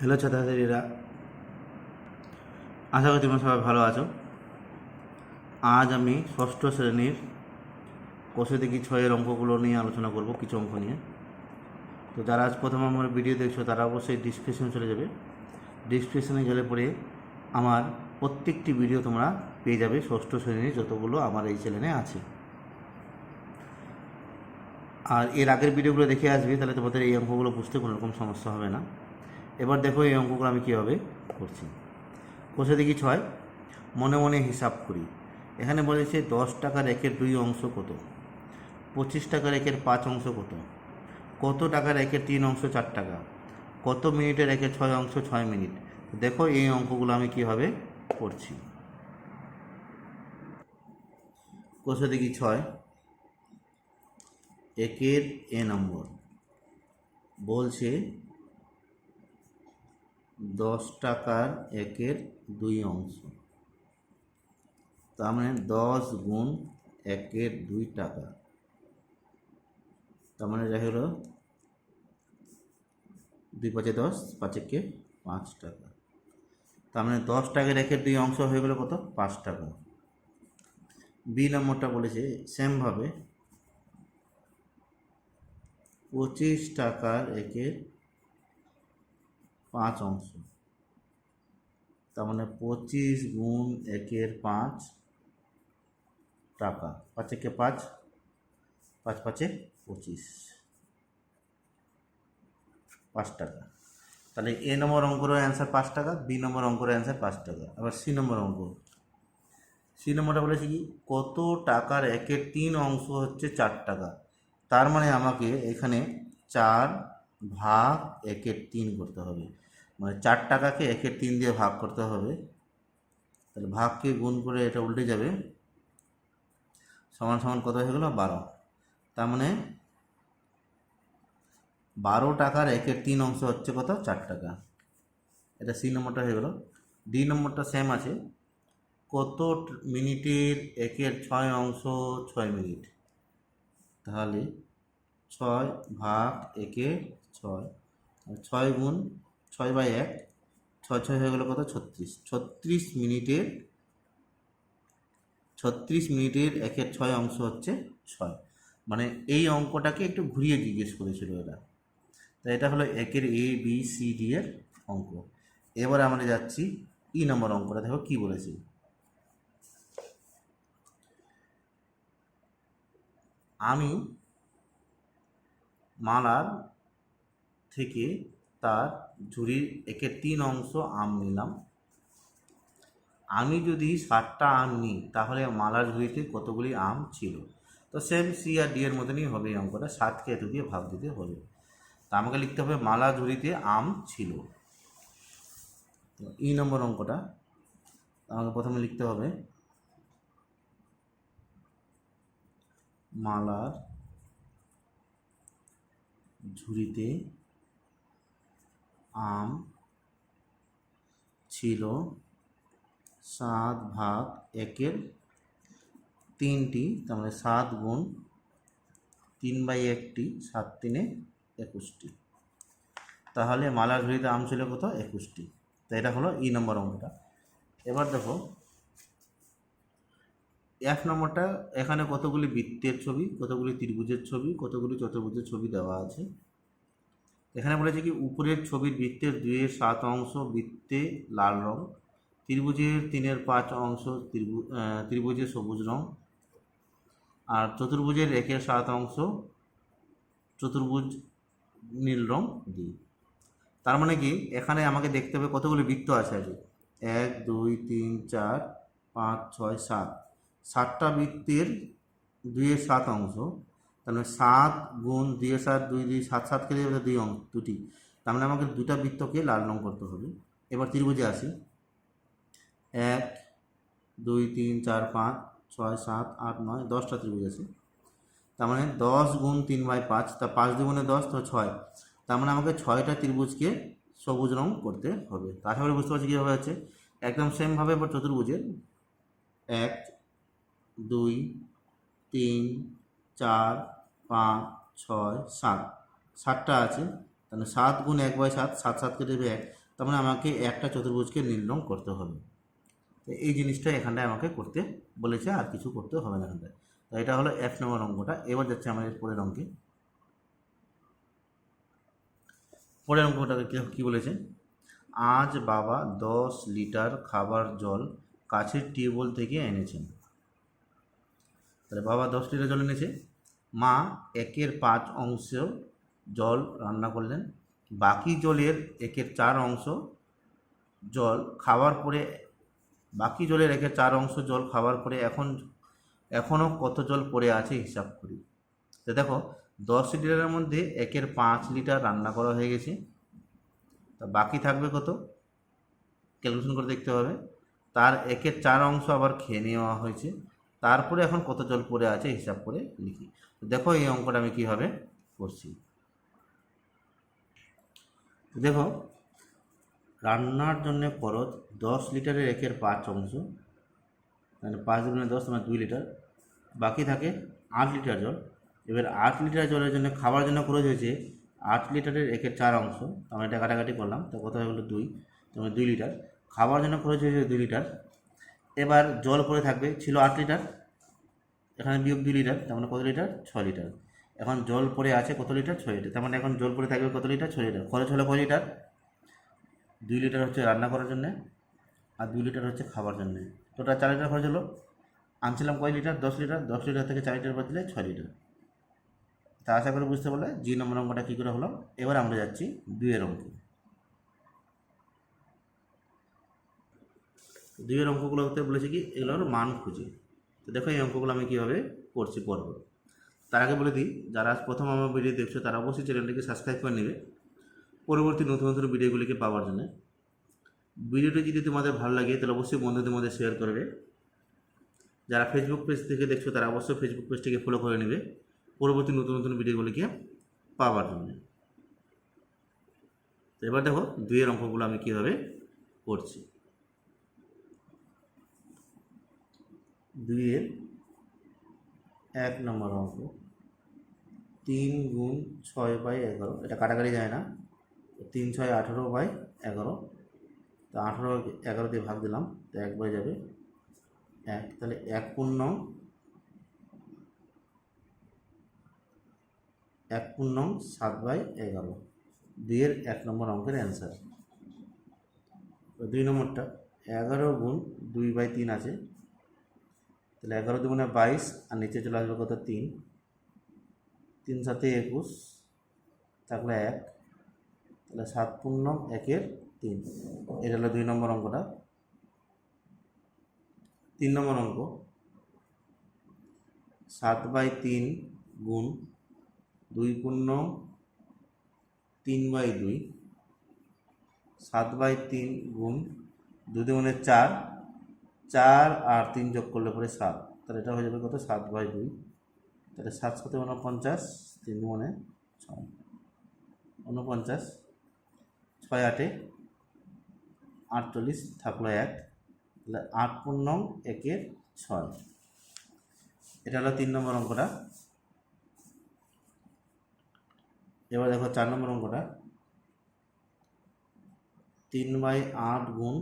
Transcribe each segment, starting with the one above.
Hello ছাত্রছাত্রীরা, আশা করি তোমরা সবাই ভালো আছো। আজ আমি ষষ্ঠ শ্রেণির কোষে দেখি ছয়ের অঙ্কগুলো নিয়ে আলোচনা করব কিছু অঙ্ক নিয়ে। তো যারা আজ প্রথম আমার ভিডিও দেখছ, তারা অবশ্যই ডিসক্রিপশন চলে যাবে। ডিসক্রিপশনে গেলে পরে আমার প্রত্যেকটি ভিডিও তোমরা পেয়ে যাবে ষষ্ঠ শ্রেণির যতগুলো আমার এই চ্যানেলে আছে। আর এর আগের ভিডিওগুলো দেখে আসবে, তাহলে তোমাদের এই অঙ্কগুলো বুঝতে কোনো রকম সমস্যা হবে না। এবার দেখো এই অঙ্কগুলো আমি কীভাবে করছি। কষে দেখি ছয়, মনে মনে হিসাব করি। এখানে বলেছে দশ টাকার একের দুই অংশ কত? পঁচিশ টাকার একের পাঁচ অংশ কত? কত টাকার একের তিন অংশ চার টাকা? কত মিনিটের একের ছয় অংশ ছয় মিনিট? দেখো এই অঙ্কগুলো আমি কীভাবে করছি। কষে দেখি ছয়, একের এ নম্বর। বলছে দশ টাকার একের দুই অংশ। তার মানে দশ গুণ একের দুই টাকা। তার মানে যা হলো, দুই পাঁচে দশ, পাঁচেকে পাঁচ টাকা। তার মানে দশ টাকার একের দুই অংশ হয়ে গেলো কত? পাঁচ টাকা। বি নম্বরটা বলেছে সেমভাবে পঁচিশ টাকার একের পাঁচ অংশ। তার মানে পঁচিশ গুণ একের পাঁচ টাকা। পাঁচ একে পাঁচ পাঁচ পাঁচে পঁচিশ। পাঁচ টাকা। তাহলে এ নম্বর অঙ্কের অ্যান্সার পাঁচ টাকা, বি নম্বর অঙ্কের অ্যান্সার পাঁচ টাকা। আবার সি নম্বর অঙ্ক। সি নম্বরটা বলেছে কি, কত টাকার একের তিন অংশ হচ্ছে চার টাকা। তার মানে আমাকে এখানে চার ভাগ একের তিন করতে হবে। মানে চার টাকাকে একের তিন দিয়ে ভাগ করতে হবে। তাহলে ভাগকে গুণ করে এটা উল্টে যাবে। সমান সমান কত হয়ে গেল? বারো। তার মানে বারো টাকার একের তিন অংশ হচ্ছে কত? চার টাকা। এটা সি নম্বরটা হয়ে গেল। ডি নম্বরটা সেম আছে। কত মিনিটের একের ছয় অংশ? ছয় মিনিট। তাহলে ছয় ভাগ একে ছয়। ছয় গুণ ছয় বাই এক, ছয় ছয় হয়ে গেল কত? ছত্রিশ। ছত্রিশ মিনিটের ছত্রিশ মিনিটের একের ছয় অংশ হচ্ছে ছয়। মানে এই অঙ্কটাকে একটু ঘুরিয়ে জিজ্ঞেস করেছিল এরা। তাই এটা হলো একের এ, বি, সি, ডি এর অঙ্ক। এবারে আমরা যাচ্ছি ই নম্বর অঙ্কটা। দেখো কি বলেছি। আমি মালার থেকে তার ঝুড়ির একে তিন অংশ আম নিলাম। আমি যদি ষাটটা আম নিই, তাহলে মালার ঝুড়িতে কতগুলি আম ছিল? তো সেম সি আর ডি এর মতনই হবে এই অঙ্কটা। ষাটকে এত দিয়ে ভাগ দিতে হবে তা আমাকে লিখতে হবে মালা ঝুড়িতে আম ছিল। ই নম্বর অঙ্কটা আমাকে প্রথমে লিখতে হবে মালার ঝুড়িতে আম ছিল সাত ভাগ একের তিনটি, তার মানে সাত গুণ তিন বাই একটি, সাত তিনে একুশটি। তাহলে মালার ঝুড়িতে আম ছিল কত? একুশটি। তো এটা হলো ই নম্বর অঙ্কটা। এবার দেখো, এক নম্বরটা এখানে কতগুলি বৃত্তের ছবি, কতগুলি ত্রিভুজের ছবি, কতগুলি চতুর্ভুজের ছবি দেওয়া আছে। এখানে বলেছে কি উপরের ছবির বৃত্তের দুইয়ের সাত অংশ বৃত্তে লাল রং ত্রিভুজের তিনের পাঁচ অংশ ত্রিভু আহ, ত্রিভুজের সবুজ রং আর চতুর্ভুজের একের সাত অংশ চতুর্ভুজ নীল রং দিই তার মানে কি এখানে আমাকে দেখতে হবে কতগুলি বৃত্ত আছে আছে এক দুই তিন চার পাঁচ ছয় সাত। সাতটা বৃত্তের দুইয়ের সাত অংশ তাহলে সাত গুণ দুইয়ের সাত দুই দুই, সাত সাত কেটে যাবে দুই অঙ্ক, দুটি। তার মানে আমাকে দুটা বৃত্তকে লাল রং করতে হবে। এবার ত্রিভুজে আসি। এক, দুই, তিন, চার, পাঁচ, ছয়, সাত, আট, নয়, দশটা ত্রিভুজ আছে। তার মানে দশ গুণ তিন বাই পাঁচ, তা পাঁচ দুগুণে দশ, তো ছয়। তার মানে আমাকে ছয়টা ত্রিভুজকে সবুজ রং করতে হবে। তাছাড়া বুঝতে পারছি কীভাবে আছে একদম সেমভাবে এবার চতুর্ভুজের। এক, দুই, তিন, চার পাঁচ, ছয়, সাত। সাতটা আছে। তাহলে সাত গুণ এক বাই সাত সাত সাত কেটে দেবে এক। তার মানে আমাকে একটা চতুর্ভুজকে রং করতে হবে। তো এই জিনিসটা এখানটায় আমাকে করতে বলেছে, আর কিছু করতে হবে না এখানটায়। তো এটা হলো এক নম্বর অঙ্কটা। এবার যাচ্ছে আমাদের পরের অঙ্কে। পরের অঙ্কটাকে কি বলেছে? আজ বাবা দশ লিটার খাবার জল কাছের টিউবওয়েল থেকে এনেছেন। তাহলে বাবা দশ লিটার জল এনেছে। মা একের পাঁচ অংশ জল রান্না করলেন, বাকি জলের একের চার অংশ জল খাওয়ার পরে, বাকি জলের একের চার অংশ জল খাওয়ার পরে এখন, এখনও কত জল পড়ে আছে হিসাব করি। তো দেখো, দশ লিটারের মধ্যে একের পাঁচ লিটার রান্না করা হয়ে গেছে। তা বাকি থাকবে কত? ক্যালকুলেশন করে দেখতে হবে। তার একের চার অংশ আবার খেয়ে নেওয়া হয়েছে। তারপরে এখন কত জল পড়ে আছে হিসাব করে লিখি। দেখো এই অঙ্কটা আমি কীভাবে করছি। দেখো, রান্নার জন্য খরচ দশ লিটারের একের পাঁচ অংশ মানে পাঁচ দুগুণে দশ তোমার দুই লিটার, বাকি থাকে আট লিটার জল। এবার আট লিটার জলের জন্য খাবার জন্য খরচ হয়েছে আট লিটারের একের চার অংশ আমরা এটা কাটাকাটি করলাম, তো কত গেলো দুই তোমার দুই লিটার। খাবার জন্য খরচ হয়েছে দুই লিটার। এবার জল পরে থাকবে, ছিল আট লিটার এখানে বিয়োগ দুই লিটার, তার মানে কত লিটার? ছ লিটার। এখন জল পরে আছে কত লিটার? ছয় লিটার। তার মানে এখন জল পরে থাকবে কত লিটার? ছয় লিটার। খরচ হলো কয় লিটার? দুই লিটার হচ্ছে রান্না করার জন্যে আর দুই লিটার হচ্ছে খাবার জন্যে। টোটাল চার লিটার খরচ হলো। আনছিলাম কয় লিটার? দশ লিটার। দশ লিটার থেকে চার লিটার বাদ দিলে ছয় লিটার। তা আশা করে বুঝতে পারলে জি নম্বর অঙ্কটা কী করে হলো? এবার আমরা যাচ্ছি দুইয়ের অঙ্কে। দুইয়ের অঙ্কগুলোতে বলেছে কি? এগুলো হলো মান খুঁজে। তো দেখো এই অঙ্কগুলো আমি কীভাবে করছি পড়ব। তার আগে বলে দিই, যারা আজ প্রথম আমার ভিডিও দেখছ, তারা অবশ্যই চ্যানেলটিকে সাবস্ক্রাইব করে নেবে পরবর্তী নতুন নতুন ভিডিওগুলিকে পাওয়ার জন্য। ভিডিওটি যদি তোমাদের ভালো লাগে, তাহলে অবশ্যই বন্ধুদের মধ্যে শেয়ার করবে যারা ফেসবুক পেজ থেকে দেখছ, তারা অবশ্যই ফেসবুক পেজটিকে ফলো করে নেবে পরবর্তী নতুন নতুন ভিডিওগুলিকে পাওয়ার জন্য। এবার দেখো, দুইয়ের অঙ্কগুলো আমি কীভাবে করছি। দুইয়ের এক নম্বর অঙ্ক। তিন গুণ ছয় বাই এগারো। এটা কাটাকাটি যায় না। তিন ছয় আঠেরো বাই এগারো। তো আঠেরো এগারো দিয়ে ভাগ দিলাম। তো একবারে যাবে এক। তাহলে এক পূর্ণ এক পূর্ণ সাত বাই এগারো। দুইয়ের এক নম্বর অঙ্কের অ্যান্সার। দুই নম্বরটা এগারো গুণ দুই বাই তিন আছে। তাহলে এগারো দুগুণে বাইশ আর নিচে চলে আসবে কত? তিন। তিন সাথে একুশ থাকলে এক। তাহলে সাত পূর্ণ একের তিন। এটা হলো দুই নম্বর অঙ্কটা। তিন নম্বর অঙ্ক। সাত বাই তিন গুণ দুই পূর্ণ তিন বাই দুই। সাত বাই তিন গুণ দুই দুগুণে চার। চার আর তিন যোগ করলে পরে সাত। তাহলে এটা হয়ে যাবে কত? সাত বাই দুই। তাহলে সাত সাথে উনপঞ্চাশ তিন মনে ছয়। উনপঞ্চাশ ছয় আটে আটচল্লিশ থাকল এক। তাহলে আট পূর্ণ একের ছয়। এটা হলো তিন নম্বর অঙ্কটা। এবার দেখো চার নম্বর অঙ্কটা। তিন বাই আট গুণ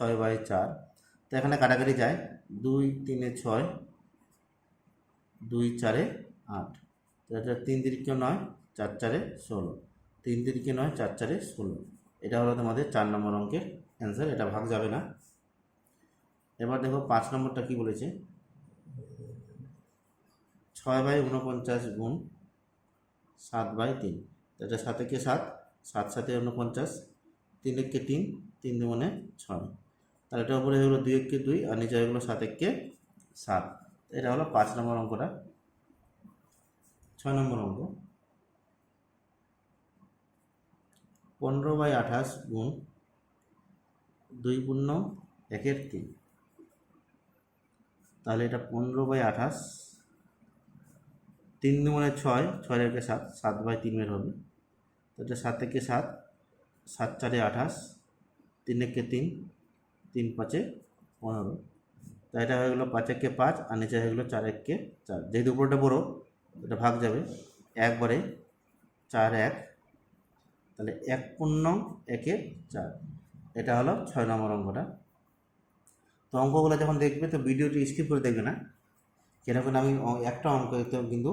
ছয় বাই চার। তো এখানে কাটাকাটি যায় দুই, তিনে ছয়, দুই, চারে আট। এটা তিন তিরিকে নয়, চার চারে ষোলো। তিন তিরিকে নয়, চার চারে ষোলো। এটা হলো তোমাদের চার নম্বর অঙ্কের অ্যান্সার এটা ভাগ যাবে না। এবার দেখো পাঁচ নম্বরটা কি বলেছে? ছয় বাই উনপঞ্চাশ গুণ সাত বাই তিন। এটা সাত একে সাত? সাত সাথে উনপঞ্চাশ তিন একে তিন তিন দুগুণে ছয়। তাহলে এটা উপরে হলো দুই একে দুই আর নিচে হয়ে গেলো সাত একে সাত। এটা হলো পাঁচ নম্বর অঙ্কটা। ছয় নম্বর অঙ্ক। পনেরো বাই আঠাশ গুণ দুই পূর্ণ একের তিন। তাহলে এটা পনেরো বাই আঠাশ। তিন দুগুণে ছয় ছয় একে সাত সাত বাই তিন বের হবে। তো এটা সাত থেকে সাত সাত চারে আঠাশ, তিন একে তিন তিন পাঁচে পনেরো। তো এটা হয়ে গেলো পাঁচ একে পাঁচ, আর নিচে হয়ে গেলো চার একে চার। যেহেতু উপরটা বড়ো, এটা ভাগ যাবে। একবারে চার এক, তাহলে এক পূর্ণ একের চার। এটা হলো ছয় নম্বর অঙ্কটা। তো অঙ্কগুলো যখন দেখবে, তো ভিডিওটি স্কিপ করে দেখবে না। যেরকম আমি একটা অঙ্ক একদম কিন্তু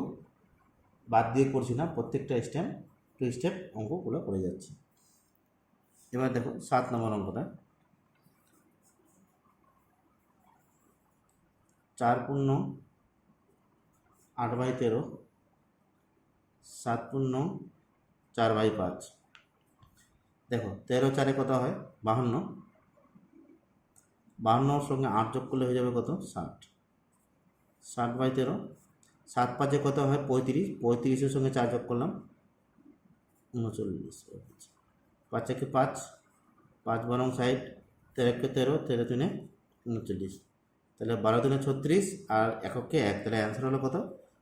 বাদ দিয়ে করছি না। প্রত্যেকটা স্টেপ টু স্টেপ অঙ্কগুলো করে যাচ্ছে। এবার দেখো সাত নম্বর অঙ্কটা। চার পূর্ণ, আট বাই তেরো, সাত পূর্ণ, চার বাই পাঁচ। দেখো, তেরো চারে কত হয়? বাহান্ন। বাহান্নর সঙ্গে আট যোগ করলে হয়ে যাবে কত? ষাট। ষাট বাই তেরো, সাত পাঁচে কত হয়? পঁয়ত্রিশ। পঁয়ত্রিশের সঙ্গে চার যোগ করলাম, উনচল্লিশ। পাঁচ একে পাঁচ পাঁচ বরং ষাট, তেরোকে তেরো তেরো তিনে উনচল্লিশ। তাহলে বারো দিনে ছত্রিশ আর এককে এক, তাহলে অ্যান্সার হলো কত?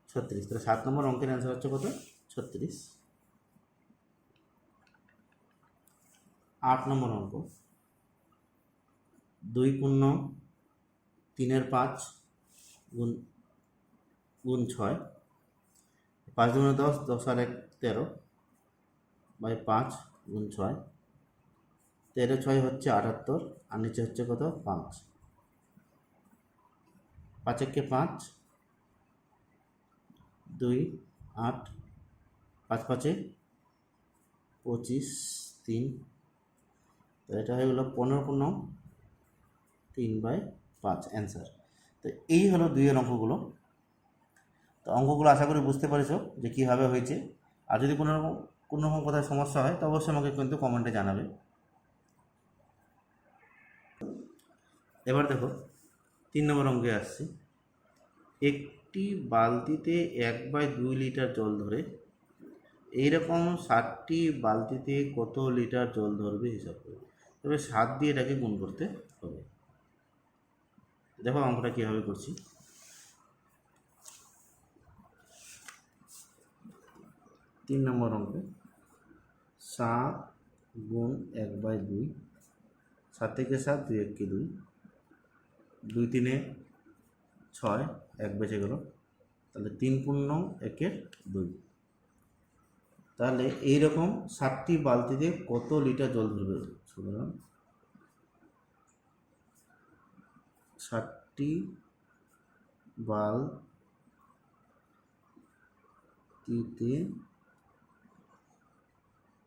ছত্রিশ। তাহলে সাত নম্বর অঙ্কের অ্যান্সার হচ্ছে কত? ছত্রিশ। আট নম্বর অঙ্ক। দুই পূর্ণ তিনের পাঁচ গুণ গুণ ছয়। পাঁচ দুগুণে দশ দশ আর এক তেরো। বাই পাঁচ গুণ ছয়। তেরো ছয় হচ্ছে আটাত্তর, আর নিচে হচ্ছে কত? পাঁচ। পাঁচ একে পাঁচ, দুই, আট, পাঁচ পাঁচে পঁচিশ, তিন। তো এটা হয়ে গেলো পনেরো পনেরো তিন বাই পাঁচ, অ্যান্সার। তো এই হলো দুইয়ের অঙ্কগুলো। তো অঙ্কগুলো আশা করি বুঝতে পেরেছ যে কীভাবে হয়েছে। আর যদি কোনো রকম কোনো রকম কোথায় সমস্যা হয়, তো অবশ্যই আমাকে কিন্তু কমেন্টে জানাবে। এবার দেখো তিন নম্বর অঙ্কে আসছি। একটি বালতিতে এক বাই দুই লিটার জল ধরে, এইরকম ষাটটি বালতিতে কত লিটার জল ধরবে হিসাব করে তবে সাত দিয়ে এটাকে গুণ করতে হবে। দেখো অঙ্কটা কীভাবে করছি। তিন নম্বর অঙ্কে, সাত গুণ এক বাই দুই, সাত থেকে সাত দুই এককে দুই দুই তিনে ছয়, এক বেঁচে গেল। তাহলে তিন পূর্ণ একের দুই। তাহলে এইরকম ষাটটি বালতিতে কত লিটার জল ধরবে? সুতরাং ষাটটি বালতিতে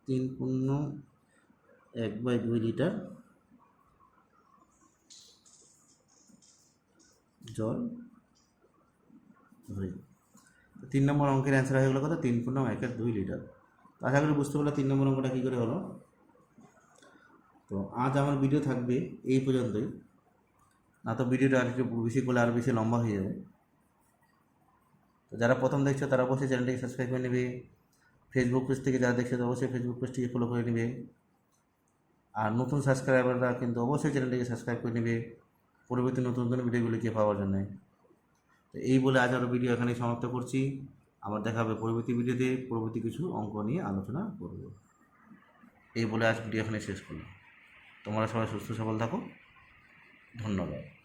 তিন পূর্ণ এক বাই দুই লিটার জল তো তিন নম্বর অঙ্কের অ্যান্সার হয়ে গেলো কত? তিন পূর্ণ একের দুই লিটার। তো আশা করি বুঝতে পারলে তিন নম্বর অঙ্কটা কী করে হলো? তো আজ আমার ভিডিও থাকবে এই পর্যন্তই। না তো ভিডিওটা আর একটু বেশি করলে আরও বেশি লম্বা হয়ে যাবে। তো যারা প্রথম দেখছ, তারা অবশ্যই চ্যানেলটিকে সাবস্ক্রাইব করে নেবে। ফেসবুক পেজ থেকে যারা দেখছ অবশ্যই ফেসবুক পেজটিকে ফলো করে নেবে। আর নতুন সাবস্ক্রাইবাররা কিন্তু অবশ্যই চ্যানেলটিকে সাবস্ক্রাইব করে নেবে। পরবর্তী নতুন নতুন ভিডিওগুলিকে পাওয়ার জন্য। তো এই বলে আজ আরও ভিডিও এখানেই সমাপ্ত করছি। আবার দেখা হবে পরবর্তী ভিডিওতে। পরবর্তী কিছু অঙ্ক নিয়ে আলোচনা করব। এই বলে আজ ভিডিও এখানে শেষ করলাম। তোমরা সবাই সুস্থ সবল থাকো। ধন্যবাদ।